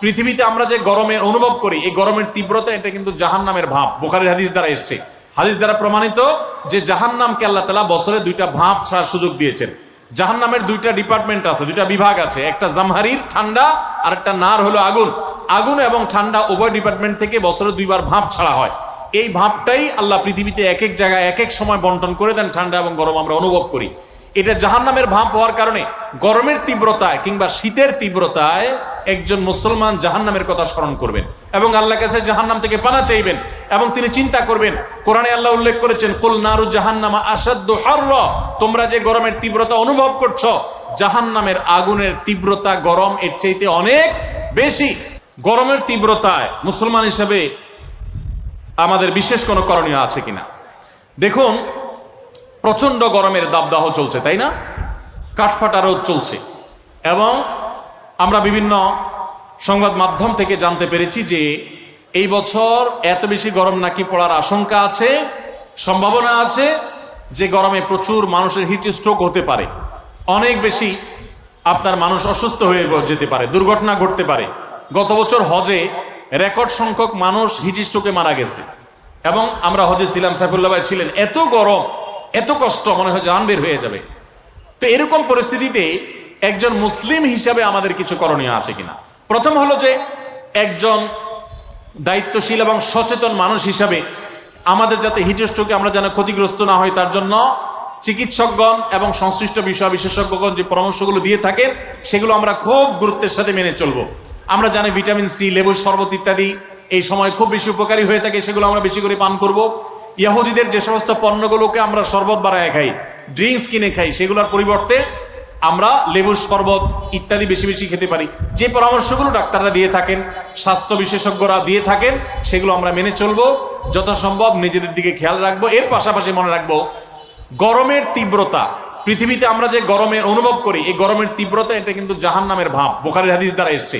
পৃথিবীতে আমরা যে গরমের অনুভব করি, এই গরমের তীব্রতা এটা কিন্তু জাহান নামের ভাব, বোখারের হাদিস দ্বারা এসছে। হাদিস দ্বারা প্রমাণিত যে জাহান নামকে আল্লাহ তালা বছরে দুইটা ভাব ছাড়ার সুযোগ দিয়েছেন। জাহান নামের দুইটা ডিপার্টমেন্ট আছে, দুইটা বিভাগ আছে, একটা জামহারির ঠান্ডা আর একটা নার হলো আগুন। আগুন এবং ঠান্ডা উভয় ডিপার্টমেন্ট থেকে বছরে দুইবার ভাব ছাড়া হয়। এই ভাবটাই আল্লাহ পৃথিবীতে এক এক জায়গায় এক এক সময় বন্টন করে দেন ঠান্ডা এবং গরম আমরা অনুভব করি। এটা জাহান্নামের ভাব হওয়ার কারণে গরমের তীব্রতায় কিংবা শীতের তীব্রতায় একজন মুসলমান জাহান্নামের কথা স্মরণ করবেন এবং আল্লাহ কাছে জাহান্নাম থেকে পানা চাইবেন এবং তিনি চিন্তা করবেন, কোরআনে আল্লাহ উল্লেখ করেছেন, কুল নারু জাহান্নামা আসাদ্দু হারর তোমরা যে গরমের তীব্রতা অনুভব করছ, জাহান্নামের আগুনের তীব্রতা গরম এর চাইতে অনেক বেশি। গরমের তীব্রতায় মুসলমান হিসেবে আমাদের বিশেষ কোনো করণীয় আছে কিনা? দেখুন প্রচণ্ড গরমের দাবদাহ চলছে, তাই না? কাঠফাটা রোদ চলছে এবং আমরা বিভিন্ন সংবাদ মাধ্যম থেকে জানতে পেরেছি যে এই বছর এত বেশি গরম নাকি পড়ার আশঙ্কা আছে, সম্ভাবনা আছে যে গরমে প্রচুর মানুষের হিট স্ট্রোক হতে পারে। অনেক বেশি আপনার মানুষ অসুস্থ হয়ে যেতে পারে, দুর্ঘটনা ঘটতে পারে। গত বছর হজে রেকর্ড সংখ্যক মানুষ হিট স্ট্রোকে মারা গেছে। এবং আমরা হজে ছিলাম, সাইফুল্লাহ ভাই ছিলেন, এত গরম, এত কষ্ট, মনে হয় জান বের হয়ে যাবে। তো এরকম পরিস্থিতিতে একজন মুসলিম হিসাবে আমাদের কিছু করণীয় আছে কিনা? প্রথম হলো যে একজন দায়িত্বশীল এবং সচেতন মানুষ হিসাবে আমাদের যাতে হিটস্ট্রোকে আমরা যেন ক্ষতিগ্রস্ত না হয় তার জন্য চিকিৎসকগণ এবং সংশ্লিষ্ট বিষয় বিশেষজ্ঞগণ যে পরামর্শগুলো দিয়ে থাকেন, সেগুলো আমরা খুব গুরুত্বের সাথে মেনে চলবো। আমরা জানি ভিটামিন সি, লেবুর শরবত ইত্যাদি এই সময় খুব বেশি উপকারী হয়ে থাকে, সেগুলো আমরা বেশি করে পান করব। ইয়াহুদিদের যে সমস্ত পণ্যগুলোকে আমরা শরবত বাড়ায় খাই, ড্রিঙ্কস কিনে খাই, সেগুলোর পরিবর্তে আমরা লেবুর শরবত ইত্যাদি বেশি বেশি খেতে পারি। যে পরামর্শগুলো ডাক্তাররা দিয়ে থাকেন, স্বাস্থ্য বিশেষজ্ঞরা দিয়ে থাকেন, সেগুলো আমরা মেনে চলবো, যথাসম্ভব নিজেদের দিকে খেয়াল রাখব। এর পাশাপাশি মনে রাখব, গরমের তীব্রতা, পৃথিবীতে আমরা যে গরমের অনুভব করি, এই গরমের তীব্রতা এটা কিন্তু জাহান নামের ভাব, বোখারের হাদিস দ্বারা এসছে।